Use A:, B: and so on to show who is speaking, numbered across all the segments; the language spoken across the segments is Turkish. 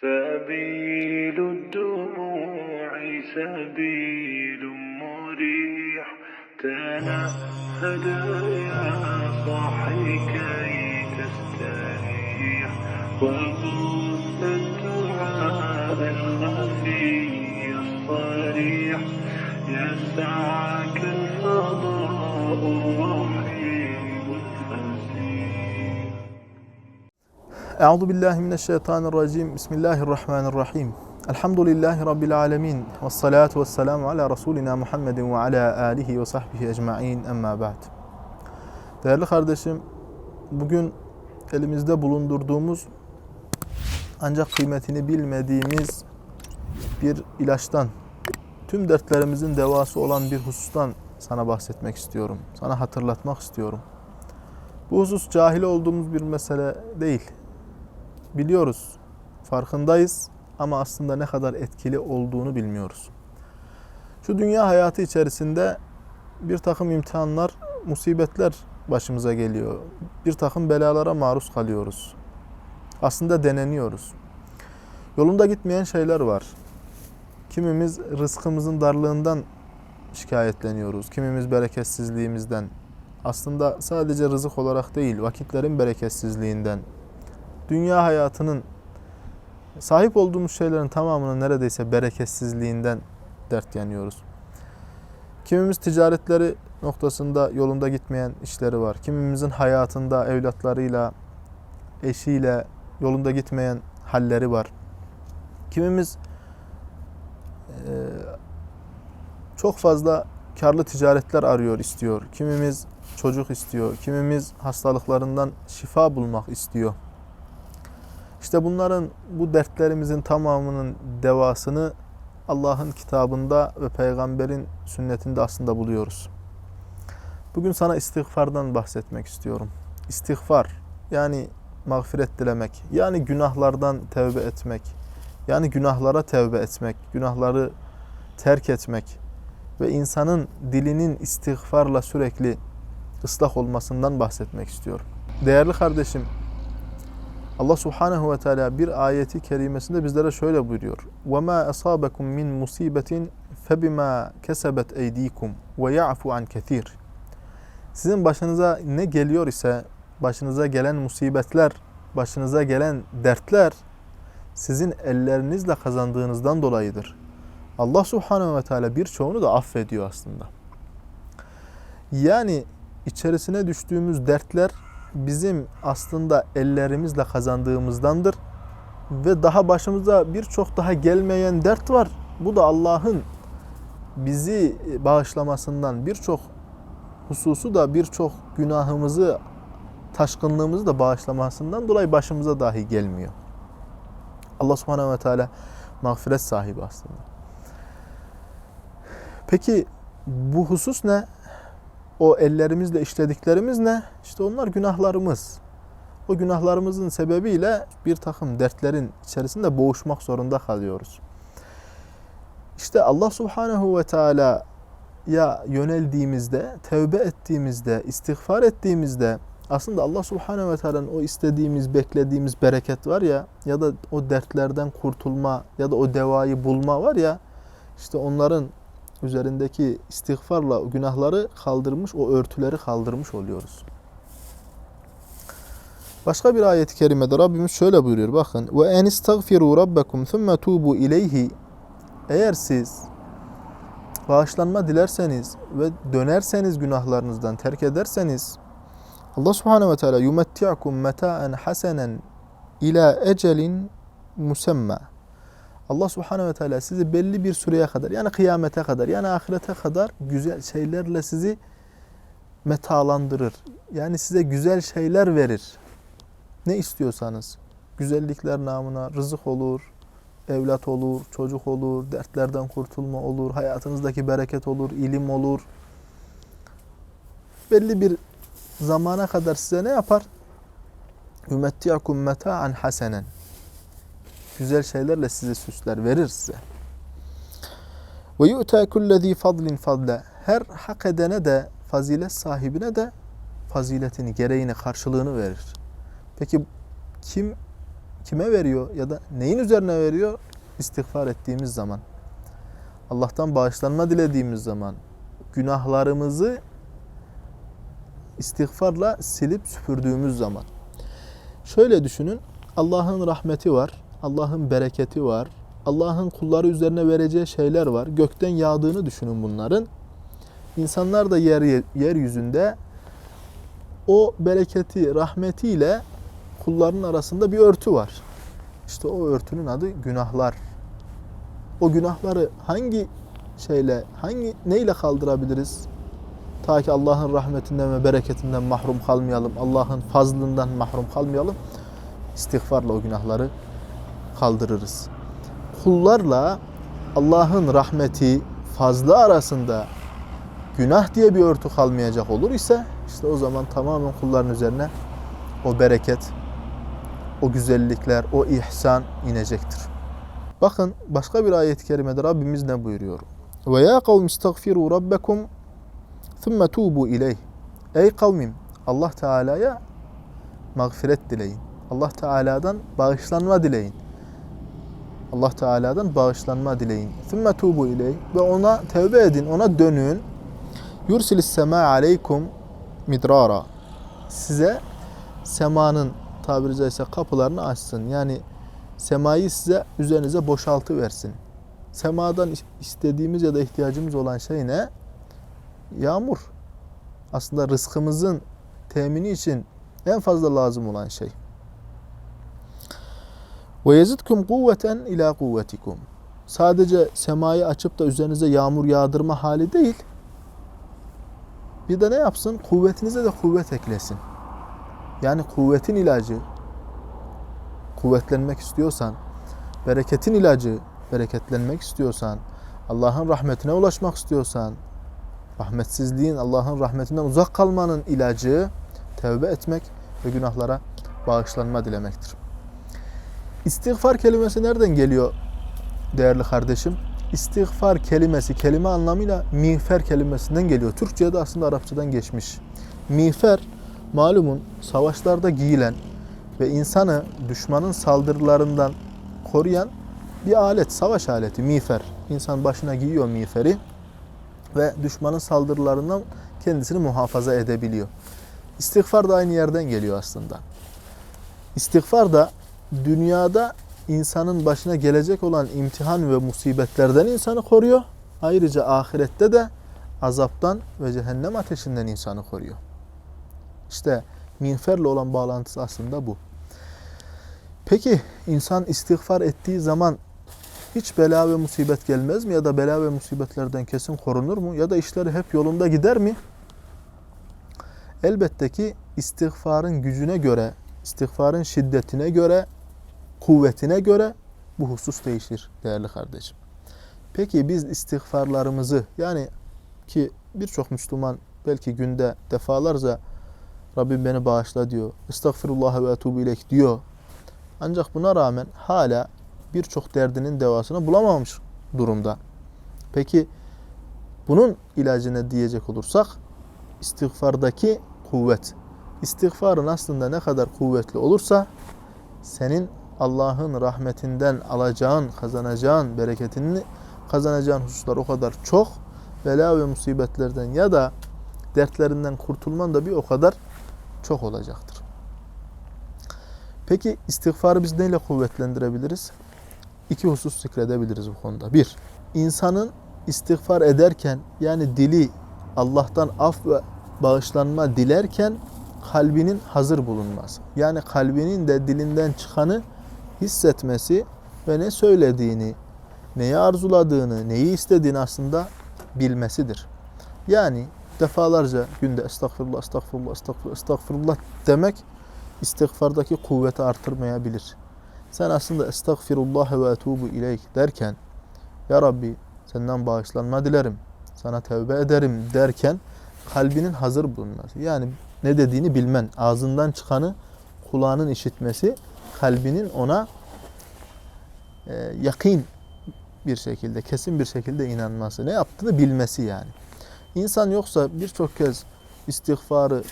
A: سبيل الدموع سبيل مريح. تنهد يا صاحي كي تستريح. وبث الدعاء الخفي الصريح. يسعك الفضاء الرحيم
B: Euzu billahi mineşşeytanirracim. Bismillahirrahmanirrahim. Elhamdülillahi rabbil alamin. Ves salatu vesselamu ala rasulina Muhammedin ve ala alihi ve sahbihi ecmaîn. Emma ba'd. Değerli kardeşim, bugün elimizde bulundurduğumuz ancak kıymetini bilmediğimiz bir ilaçtan, tüm dertlerimizin devası olan bir husustan sana bahsetmek istiyorum. Sana hatırlatmak istiyorum. Bu husus cahil olduğumuz bir mesele değil biliyoruz, farkındayız ama aslında ne kadar etkili olduğunu bilmiyoruz. Şu dünya hayatı içerisinde bir takım imtihanlar, musibetler başımıza geliyor. Bir takım belalara maruz kalıyoruz. Aslında deneniyoruz. Yolunda gitmeyen şeyler var. Kimimiz rızkımızın darlığından şikayetleniyoruz. Kimimiz bereketsizliğimizden. Aslında sadece rızık olarak değil, vakitlerin bereketsizliğinden, dünya hayatının sahip olduğumuz şeylerin tamamının neredeyse bereketsizliğinden dert yanıyoruz. Kimimiz ticaretleri noktasında yolunda gitmeyen işleri var. Kimimizin hayatında evlatlarıyla, eşiyle yolunda gitmeyen halleri var. Kimimiz çok fazla karlı ticaretler arıyor, istiyor. Kimimiz çocuk istiyor. Kimimiz hastalıklarından şifa bulmak istiyor. İşte bunların, bu dertlerimizin tamamının devasını Allah'ın kitabında ve peygamberin sünnetinde aslında buluyoruz. Bugün sana istiğfardan bahsetmek istiyorum. İstiğfar yani mağfiret dilemek, yani günahlardan tevbe etmek, yani günahlara tevbe etmek, günahları terk etmek ve insanın dilinin istiğfarla sürekli ıslah olmasından bahsetmek istiyorum. Değerli kardeşim, Allah Subhanahu ve Teala bir ayeti kerimesinde bizlere şöyle buyuruyor. وَمَا أَصَابَكُم مِّن مُصِيبَةٍ فَبِمَا كَسَبَتْ اَيْد۪يكُمْ وَيَعْفُ عَنْ كَثِيرٍ Sizin başınıza ne geliyor ise, başınıza gelen musibetler, başınıza gelen dertler sizin ellerinizle kazandığınızdan dolayıdır. Allah Subhanahu ve Teala birçoğunu da affediyor aslında. Yani içerisine düştüğümüz dertler bizim aslında ellerimizle kazandığımızdandır. Ve daha başımıza birçok daha gelmeyen dert var. Bu da Allah'ın bizi bağışlamasından birçok hususu da birçok günahımızı, taşkınlığımızı da bağışlamasından dolayı başımıza dahi gelmiyor. Allah subhanehu ve teala mağfiret sahibi aslında. Peki bu husus ne? O ellerimizle işlediklerimiz ne? İşte onlar günahlarımız. O günahlarımızın sebebiyle bir takım dertlerin içerisinde boğuşmak zorunda kalıyoruz. İşte Allah Subhanahu ve Teala ya yöneldiğimizde, tevbe ettiğimizde, istiğfar ettiğimizde aslında Allah Subhanahu ve Teala'nın o istediğimiz, beklediğimiz bereket var ya ya da o dertlerden kurtulma ya da o devayı bulma var ya işte onların üzerindeki istiğfarla günahları kaldırmış, o örtüleri kaldırmış oluyoruz. Başka bir ayet-i kerimede Rabbimiz şöyle buyuruyor. Bakın. Ve en istagfiru rabbakum thumma tubu ileyhi. Eğer siz bağışlanma dilerseniz ve dönerseniz günahlarınızdan terk ederseniz Allah Subhanahu ve Teala yumetti'akum meta'en hasenen ila ecelin musemma. Allah Subhanahu ve Teala sizi belli bir süreye kadar yani kıyamete kadar yani ahirete kadar güzel şeylerle sizi metalandırır. Yani size güzel şeyler verir. Ne istiyorsanız. Güzellikler namına rızık olur, evlat olur, çocuk olur, dertlerden kurtulma olur, hayatınızdaki bereket olur, ilim olur. Belli bir zamana kadar size ne yapar? Ümettiyakum meta'an hasenen güzel şeylerle size süsler verir size. Ve yu'ta kullezî fadlin fadle. Her hak edene de fazilet sahibine de faziletini, gereğini, karşılığını verir. Peki kim kime veriyor ya da neyin üzerine veriyor? İstiğfar ettiğimiz zaman. Allah'tan bağışlanma dilediğimiz zaman günahlarımızı istiğfarla silip süpürdüğümüz zaman. Şöyle düşünün. Allah'ın rahmeti var. Allah'ın bereketi var. Allah'ın kulları üzerine vereceği şeyler var. Gökten yağdığını düşünün bunların. İnsanlar da yer, yeryüzünde o bereketi, rahmetiyle kulların arasında bir örtü var. İşte o örtünün adı günahlar. O günahları hangi şeyle, hangi neyle kaldırabiliriz? Ta ki Allah'ın rahmetinden ve bereketinden mahrum kalmayalım. Allah'ın fazlından mahrum kalmayalım. İstiğfarla o günahları kaldırırız. Kullarla Allah'ın rahmeti, fazla arasında günah diye bir örtü kalmayacak olur ise işte o zaman tamamen kulların üzerine o bereket, o güzellikler, o ihsan inecektir. Bakın başka bir ayet-i kerimede Rabbimiz ne buyuruyor? Ve ya kavm istagfiru rabbekum thumme tubu ileyh. Ey kavmim Allah Teala'ya mağfiret dileyin. Allah Teala'dan bağışlanma dileyin. Allah Teala'dan bağışlanma dileyin. Thumme tubu ileyh ve ona tevbe edin, ona dönün. Yursilis sema aleykum midrara. Size semanın tabiri caizse kapılarını açsın. Yani semayı size üzerinize boşaltı versin. Semadan istediğimiz ya da ihtiyacımız olan şey ne? Yağmur. Aslında rızkımızın temini için en fazla lazım olan şey. Ve yezidkum kuvveten ila kuvvetikum. Sadece semayı açıp da üzerinize yağmur yağdırma hali değil. Bir de ne yapsın? Kuvvetinize de kuvvet eklesin. Yani kuvvetin ilacı, kuvvetlenmek istiyorsan, bereketin ilacı, bereketlenmek istiyorsan, Allah'ın rahmetine ulaşmak istiyorsan, rahmetsizliğin, Allah'ın rahmetinden uzak kalmanın ilacı tevbe etmek ve günahlara bağışlanma dilemektir. İstiğfar kelimesi nereden geliyor değerli kardeşim? İstiğfar kelimesi kelime anlamıyla miğfer kelimesinden geliyor. Türkçe'de aslında Arapçadan geçmiş. Miğfer malumun savaşlarda giyilen ve insanı düşmanın saldırılarından koruyan bir alet, savaş aleti, miğfer. İnsan başına giyiyor miğferi ve düşmanın saldırılarından kendisini muhafaza edebiliyor. İstiğfar da aynı yerden geliyor aslında. İstiğfar da dünyada insanın başına gelecek olan imtihan ve musibetlerden insanı koruyor. Ayrıca ahirette de azaptan ve cehennem ateşinden insanı koruyor. İşte minferle olan bağlantısı aslında bu. Peki insan istiğfar ettiği zaman hiç bela ve musibet gelmez mi? Ya da bela ve musibetlerden kesin korunur mu? Ya da işleri hep yolunda gider mi? Elbette ki istiğfarın gücüne göre, istiğfarın şiddetine göre, kuvvetine göre bu husus değişir değerli kardeşim. Peki biz istiğfarlarımızı yani ki birçok Müslüman belki günde defalarca Rabbim beni bağışla diyor. Estağfirullah ve etubu ileyk diyor. Ancak buna rağmen hala birçok derdinin devasını bulamamış durumda. Peki bunun ilacı ne diyecek olursak istiğfardaki kuvvet. İstiğfarın aslında ne kadar kuvvetli olursa senin Allah'ın rahmetinden alacağın, kazanacağın, bereketini kazanacağın hususlar o kadar çok. Bela ve musibetlerden ya da dertlerinden kurtulman da bir o kadar çok olacaktır. Peki istiğfarı biz neyle kuvvetlendirebiliriz? İki husus zikredebiliriz bu konuda. Bir, insanın istiğfar ederken yani dili Allah'tan af ve bağışlanma dilerken kalbinin hazır bulunması. Yani kalbinin de dilinden çıkanı hissetmesi ve ne söylediğini, neyi arzuladığını, neyi istediğini aslında bilmesidir. Yani defalarca günde estağfurullah, estağfurullah, estağfurullah, estağfurullah demek istiğfardaki kuvveti artırmayabilir. Sen aslında estağfirullah ve etubu ileyk derken Ya Rabbi senden bağışlanma dilerim, sana tevbe ederim derken kalbinin hazır bulunması. Yani ne dediğini bilmen, ağzından çıkanı kulağının işitmesi, kalbinin ona e, yakın bir şekilde, kesin bir şekilde inanması, ne yaptığını bilmesi yani. İnsan yoksa birçok kez istiğfarı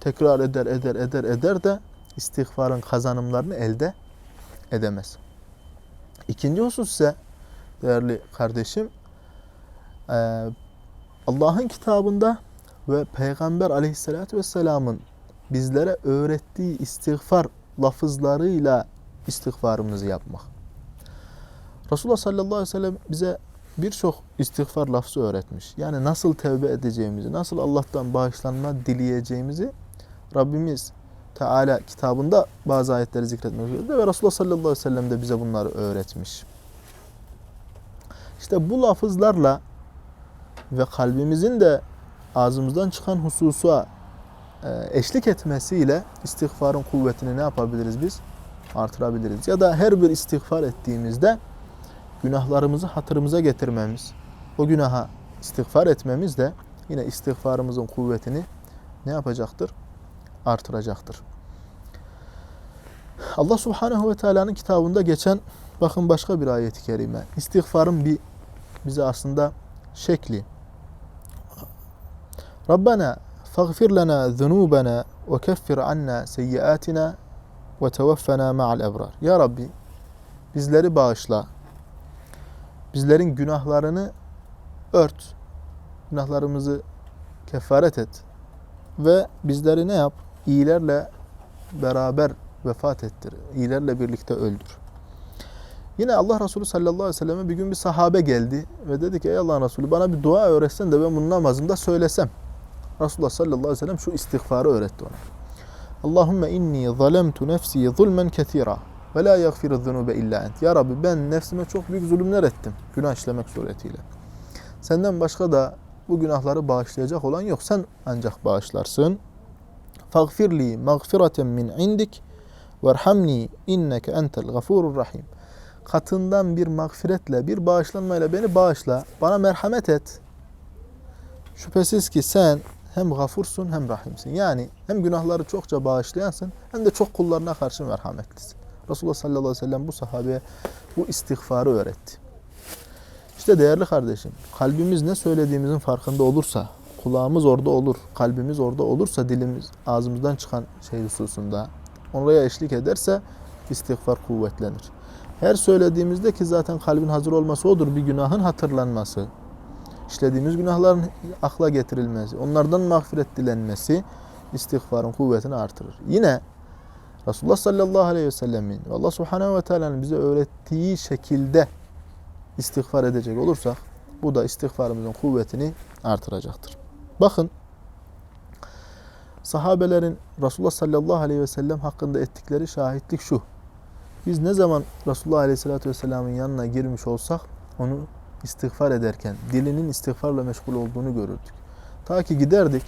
B: tekrar eder, eder, eder, eder de istiğfarın kazanımlarını elde edemez. İkinci husus ise değerli kardeşim e, Allah'ın kitabında ve Peygamber aleyhissalatü vesselamın bizlere öğrettiği istiğfar lafızlarıyla istiğfarımızı yapmak. Resulullah sallallahu aleyhi ve sellem bize birçok istiğfar lafzı öğretmiş. Yani nasıl tevbe edeceğimizi, nasıl Allah'tan bağışlanma dileyeceğimizi Rabbimiz Teala kitabında bazı ayetleri zikretmek üzere ve Resulullah sallallahu aleyhi ve sellem de bize bunları öğretmiş. İşte bu lafızlarla ve kalbimizin de ağzımızdan çıkan hususa eşlik etmesiyle istiğfarın kuvvetini ne yapabiliriz biz? Artırabiliriz. Ya da her bir istiğfar ettiğimizde günahlarımızı hatırımıza getirmemiz, o günaha istiğfar etmemiz de yine istiğfarımızın kuvvetini ne yapacaktır? Artıracaktır. Allah Subhanahu ve Teala'nın kitabında geçen bakın başka bir ayet-i kerime. İstiğfarın bir bize aslında şekli. Rabbena lana zunubana ve keffir anna seyyiatina ve tevaffena ma'al ebrar. Ya Rabbi bizleri bağışla. Bizlerin günahlarını ört. Günahlarımızı kefaret et. Ve bizleri ne yap? İyilerle beraber vefat ettir. İyilerle birlikte öldür. Yine Allah Resulü sallallahu aleyhi ve selleme bir gün bir sahabe geldi ve dedi ki ey Allah'ın Resulü bana bir dua öğretsen de ben bunu namazımda söylesem. Resulullah sallallahu aleyhi ve sellem şu istiğfarı öğretti ona. Allahümme inni zalemtu nefsi zulmen kethira ve la yagfiru zunube illa ent. Ya Rabbi ben nefsime çok büyük zulümler ettim günah işlemek suretiyle. Senden başka da bu günahları bağışlayacak olan yok. Sen ancak bağışlarsın. Fagfirli mağfireten min indik verhamni inneke entel gafurur rahim. Katından bir mağfiretle, bir bağışlanmayla beni bağışla. Bana merhamet et. Şüphesiz ki sen hem gafursun hem rahimsin. Yani hem günahları çokça bağışlayansın hem de çok kullarına karşı merhametlisin. Resulullah sallallahu aleyhi ve sellem bu sahabeye bu istiğfarı öğretti. İşte değerli kardeşim, kalbimiz ne söylediğimizin farkında olursa, kulağımız orada olur, kalbimiz orada olursa, dilimiz ağzımızdan çıkan şey hususunda oraya eşlik ederse istiğfar kuvvetlenir. Her söylediğimizde ki zaten kalbin hazır olması odur, bir günahın hatırlanması, işlediğimiz günahların akla getirilmesi, onlardan mağfiret dilenmesi istiğfarın kuvvetini artırır. Yine Resulullah sallallahu aleyhi ve sellemin ve Allah subhanehu ve teala'nın bize öğrettiği şekilde istiğfar edecek olursak bu da istiğfarımızın kuvvetini artıracaktır. Bakın sahabelerin Resulullah sallallahu aleyhi ve sellem hakkında ettikleri şahitlik şu. Biz ne zaman Resulullah aleyhissalatü vesselamın yanına girmiş olsak onu istiğfar ederken dilinin istiğfarla meşgul olduğunu görürdük. Ta ki giderdik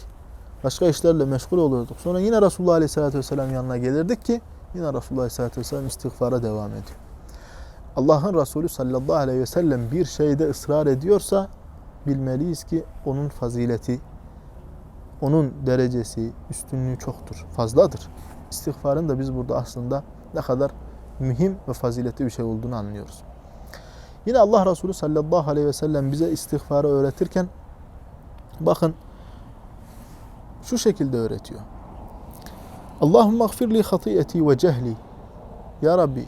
B: başka işlerle meşgul olurduk. Sonra yine Resulullah aleyhissalatü vesselam yanına gelirdik ki yine Resulullah aleyhissalatü vesselam istiğfara devam ediyor. Allah'ın Resulü sallallahu aleyhi ve sellem bir şeyde ısrar ediyorsa bilmeliyiz ki onun fazileti, onun derecesi, üstünlüğü çoktur, fazladır. İstiğfarın da biz burada aslında ne kadar mühim ve faziletli bir şey olduğunu anlıyoruz. Yine Allah Resulü sallallahu aleyhi ve sellem bize istiğfarı öğretirken bakın şu şekilde öğretiyor. Allahümme gfirli hatiyeti ve cehli. Ya Rabbi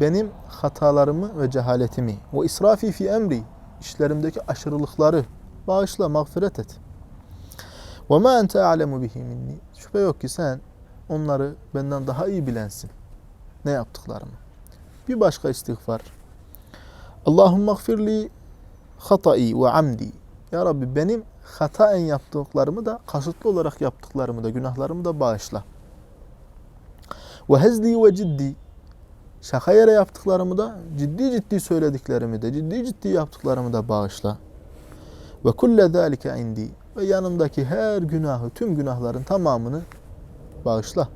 B: benim hatalarımı ve cehaletimi ve israfi fi emri işlerimdeki aşırılıkları bağışla, mağfiret et. Ve ma ente a'lemu bihi minni. Şüphe yok ki sen onları benden daha iyi bilensin. Ne yaptıklarımı. Bir başka istiğfar. Allahümme gfirli hatai ve amdi. Ya Rabbi benim hataen yaptıklarımı da kasıtlı olarak yaptıklarımı da günahlarımı da bağışla. Ve hezli ve ciddi şaka yere yaptıklarımı da ciddi ciddi söylediklerimi de ciddi ciddi yaptıklarımı da bağışla. Ve kulle zalike indi ve yanımdaki her günahı tüm günahların tamamını bağışla.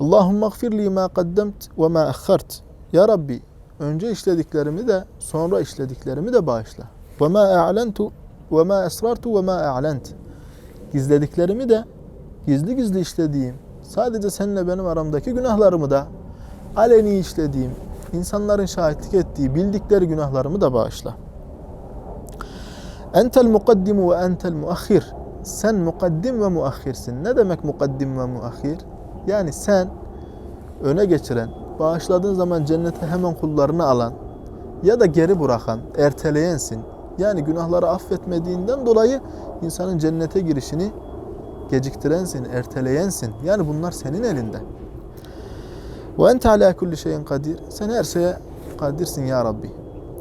B: Allahümme gfirli ma kaddemt ve ma akhart. Ya Rabbi önce işlediklerimi de sonra işlediklerimi de bağışla. Ve ma a'lentu ve ma esrartu ve ma a'lent. Gizlediklerimi de gizli gizli işlediğim sadece seninle benim aramdaki günahlarımı da aleni işlediğim, insanların şahitlik ettiği, bildikleri günahlarımı da bağışla. Entel mukaddimu ve entel muahhir. Sen mukaddim ve muahhirsin. Ne demek mukaddim ve muahhir? Yani sen öne geçiren, bağışladığın zaman cennete hemen kullarını alan ya da geri bırakan, erteleyensin. Yani günahları affetmediğinden dolayı insanın cennete girişini geciktirensin, erteleyensin. Yani bunlar senin elinde. Ve ente ala kulli şeyin kadir. Sen her şeye kadirsin ya Rabbi.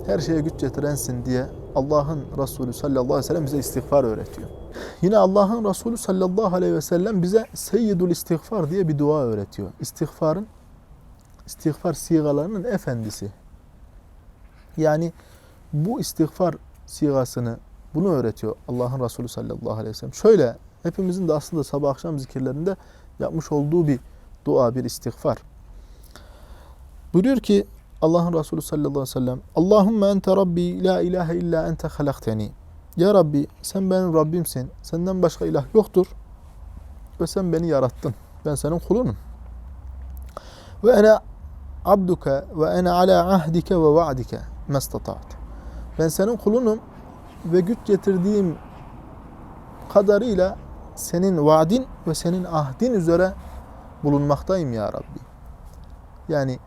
B: Her şeye güç getirensin diye Allah'ın Resulü sallallahu aleyhi ve sellem bize istiğfar öğretiyor. Yine Allah'ın Resulü sallallahu aleyhi ve sellem bize seyyidul istiğfar diye bir dua öğretiyor. İstiğfarın, istiğfar sigalarının efendisi. Yani bu istiğfar sigasını bunu öğretiyor Allah'ın Resulü sallallahu aleyhi ve sellem. Şöyle hepimizin de aslında sabah akşam zikirlerinde yapmış olduğu bir dua, bir istiğfar. Buyuruyor ki Allah'ın Resulü sallallahu aleyhi ve sellem Allahümme ente Rabbi la ilahe illa ente halakteni. Ya Rabbi sen benim Rabbimsin. Senden başka ilah yoktur. Ve sen beni yarattın. Ben senin kulunum. Ve ene abduke ve ene ala ahdike ve va'dike mestataat. Ben senin kulunum ve güç getirdiğim kadarıyla senin vaadin ve senin ahdin üzere bulunmaktayım ya Rabbi. Yani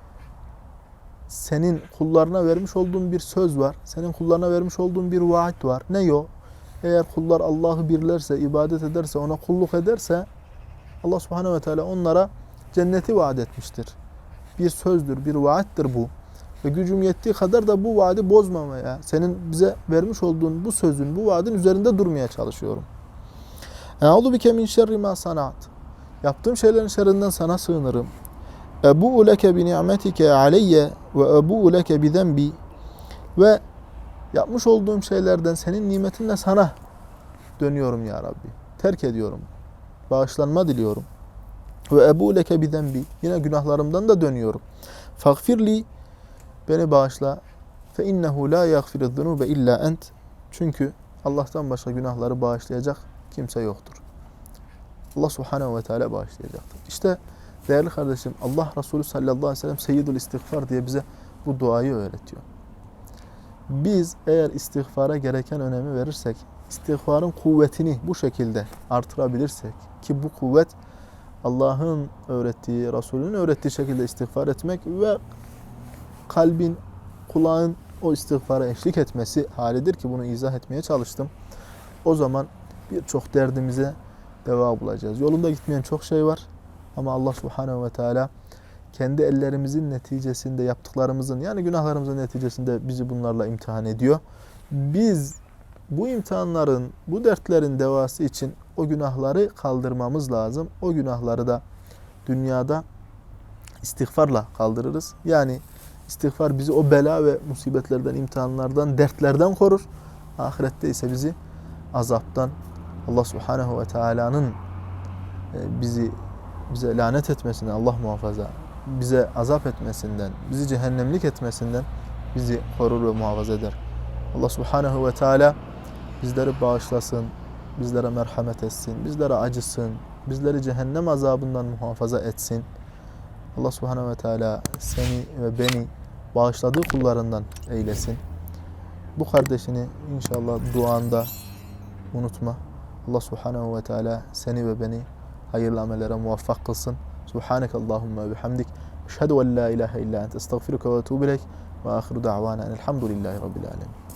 B: senin kullarına vermiş olduğun bir söz var. Senin kullarına vermiş olduğun bir vaat var. Ne o? Eğer kullar Allah'ı birlerse, ibadet ederse, ona kulluk ederse Allah subhanehu ve teala onlara cenneti vaat etmiştir. Bir sözdür, bir vaattir bu. Ve gücüm yettiği kadar da bu vaadi bozmamaya, senin bize vermiş olduğun bu sözün, bu vaadin üzerinde durmaya çalışıyorum. Eûzu bike min şerri ma sanat. Yaptığım şeylerin şerrinden sana sığınırım. Ebu leke bi ni'metike aleyye ve ebu leke bi zenbi ve yapmış olduğum şeylerden senin nimetinle sana dönüyorum ya Rabbi. Terk ediyorum. Bağışlanma diliyorum. Ve ebu leke bi zenbi yine günahlarımdan da dönüyorum. Fagfirli beni bağışla. Fe innehu la yaghfiru zunube illa ent. Çünkü Allah'tan başka günahları bağışlayacak kimse yoktur. Allah subhanehu ve teala bağışlayacaktır. İşte Değerli kardeşim Allah Resulü sallallahu aleyhi ve sellem seyyidul istiğfar diye bize bu duayı öğretiyor. Biz eğer istiğfara gereken önemi verirsek, istiğfarın kuvvetini bu şekilde artırabilirsek ki bu kuvvet Allah'ın öğrettiği, Resulünün öğrettiği şekilde istiğfar etmek ve kalbin, kulağın o istiğfara eşlik etmesi halidir ki bunu izah etmeye çalıştım. O zaman birçok derdimize deva bulacağız. Yolunda gitmeyen çok şey var. Ama Allah subhanehu ve teala kendi ellerimizin neticesinde yaptıklarımızın yani günahlarımızın neticesinde bizi bunlarla imtihan ediyor. Biz bu imtihanların, bu dertlerin devası için o günahları kaldırmamız lazım. O günahları da dünyada istiğfarla kaldırırız. Yani istiğfar bizi o bela ve musibetlerden, imtihanlardan, dertlerden korur. Ahirette ise bizi azaptan, Allah subhanehu ve teala'nın bizi bize lanet etmesinden Allah muhafaza, bize azap etmesinden, bizi cehennemlik etmesinden bizi korur ve muhafaza eder. Allah subhanehu ve teala bizleri bağışlasın, bizlere merhamet etsin, bizlere acısın, bizleri cehennem azabından muhafaza etsin. Allah subhanehu ve teala seni ve beni bağışladığı kullarından eylesin. Bu kardeşini inşallah duanda unutma. Allah subhanehu ve teala seni ve beni hayırlı amellere muvaffak kılsın. Subhaneke Allahumma bihamdik. Eşhedü en la ilahe illa ente estağfiruke ve etûbü ileyk. Ve ahiru da'vana enelhamdülillahi rabbil alemin.